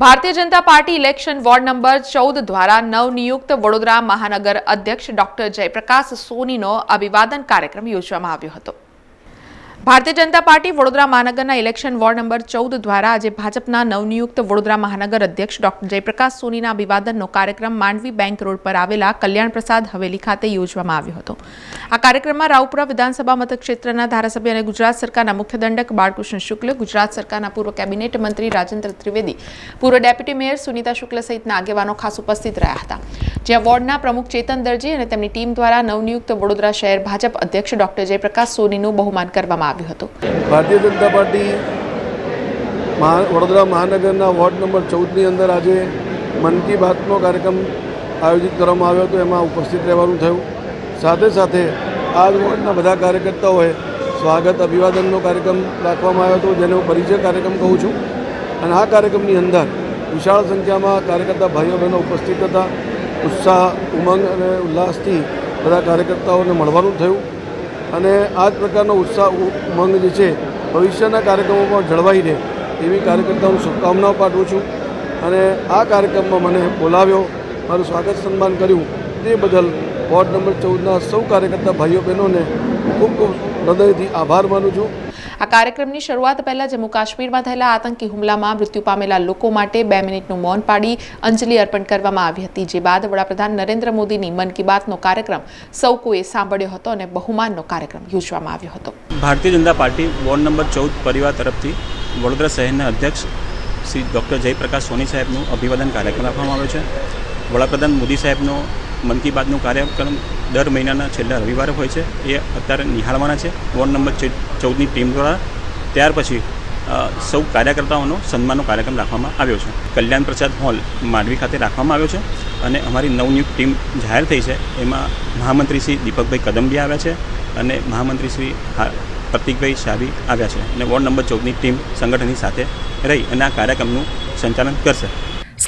Bharatiya Janata Party election ward number ચૌદ દ્વારા નવનિયુક્ત વડોદરા મહાનગર અધ્યક્ષ ડોક્ટર જયપ્રકાશ સોનીનો અભિવાદન કાર્યક્રમ યોજવામાં આવ્યો હતો. ભારતીય જનતા પાર્ટી વડોદરા મહાનગરના ઇલેક્શન વોર્ડ નંબર ચૌદ દ્વારા આજે ભાજપના નવનિયુક્ત વડોદરા મહાનગર અધ્યક્ષ ડોક્ટર જયપ્રકાશ સોનીના અભિવાદનનો કાર્યક્રમ માંડવી બેંક રોડ પર આવેલા કલ્યાણ પ્રસાદ હવેલી ખાતે યોજવામાં આવ્યો હતો. આ કાર્યક્રમમાં રાવપુરા વિધાનસભા મતક્ષેત્રના ધારાસભ્ય અને ગુજરાત સરકારના મુખ્ય દંડક બાળકૃષ્ણ શુક્લ, ગુજરાત સરકારના પૂર્વ કેબિનેટ મંત્રી રાજેન્દ્ર ત્રિવેદી, પૂર્વ ડેપ્યુટી મેયર સુનિતા શુક્લ સહિતના આગેવાનો ખાસ ઉપસ્થિત રહ્યા હતા. જ્યાં વોર્ડના પ્રમુખ ચેતન દરજી અને તેમની ટીમ દ્વારા નવનિયુક્ત વડોદરા શહેર ભાજપ અધ્યક્ષ ડોક્ટર જયપ્રકાશ સોનીનું બહુમાન કરવામાં આવ્યું. હતું. ભારતીય જનતા પાર્ટી વડોદરા મહાનગરના વોર્ડ નંબર ચૌદની અંદર આજે મન કી બાતનો કાર્યક્રમ આયોજિત કરવામાં આવ્યો હતો. એમાં ઉપસ્થિત રહેવાનું થયું. સાથે સાથે આ વોર્ડના બધા કાર્યકર્તાઓએ સ્વાગત, અભિવાદનનો કાર્યક્રમ રાખવામાં આવ્યો હતો, જેને હું પરિચય કાર્યક્રમ કહું છું. અને આ કાર્યક્રમની અંદર વિશાળ સંખ્યામાં કાર્યકર્તા ભાઈઓ બહેનો ઉપસ્થિત હતા. ઉત્સાહ, ઉમંગ અને ઉલ્લાસથી બધા કાર્યકર્તાઓને મળવાનું થયું. અને આ જ પ્રકારનો ઉત્સાહ ઉમંગ જે છે, ભવિષ્યના કાર્યક્રમોમાં જળવાઈ રહે એવી કાર્યકર્તાઓને શુભકામનાઓ પાઠવું છું. અને આ કાર્યક્રમમાં મને બોલાવ્યો, મારું સ્વાગત સન્માન કર્યું. તે બદલ વોર્ડ નંબર ચૌદના સૌ કાર્યકર્તા ભાઈઓ બહેનોને ખૂબ ખૂબ હૃદયથી આભાર માનું છું. આ કાર્યક્રમની શરૂઆત પહેલા જમ્મુ કાશ્મીરમાં થયેલા આતંકી હુમલામાં મૃત્યુ પામેલા લોકો માટે બે મિનિટનું મૌન પાડી અંજલિ અર્પણ કરવામાં આવી હતી, જે બાદ વડાપ્રધાન નરેન્દ્ર મોદીની મન કી બાતનો કાર્યક્રમ સૌ કોઈએ સાંભળ્યો હતો અને બહુમાનનો કાર્યક્રમ યોજવામાં આવ્યો હતો. Bharatiya Janata party ward number ચૌદ પરિવાર તરફથી વડોદરા શહેરના અધ્યક્ષ શ્રી ડૉક્ટર જયપ્રકાશ સોની સાહેબનું અભિવાદન કાર્યક્રમ રાખવામાં આવ્યો છે. વડાપ્રધાન મોદી સાહેબનો મન કી બાતનું કાર્યક્રમ દર મહિનાના છેલ્લા રવિવારે હોય છે. એ અત્યારે નિહાળવાના છે. વોર્ડ નંબર ચૌદની ટીમ દ્વારા ત્યાર પછી સૌ કાર્યકર્તાઓનો સન્માનનો કાર્યક્રમ રાખવામાં આવ્યો છે. કલ્યાણ પ્રસાદ હોલ માંડવી ખાતે રાખવામાં આવ્યો છે અને અમારી નવનિયુક્ત ટીમ જાહેર થઈ છે. એમાં મહામંત્રી શ્રી દીપકભાઈ કદમબી આવ્યા છે અને મહામંત્રી શ્રી પ્રતિકભાઈ શાહી આવ્યા છે અને વોર્ડ નંબર ચૌદની ટીમ સંગઠનની સાથે રહી અને આ કાર્યક્રમનું સંચાલન કરશે.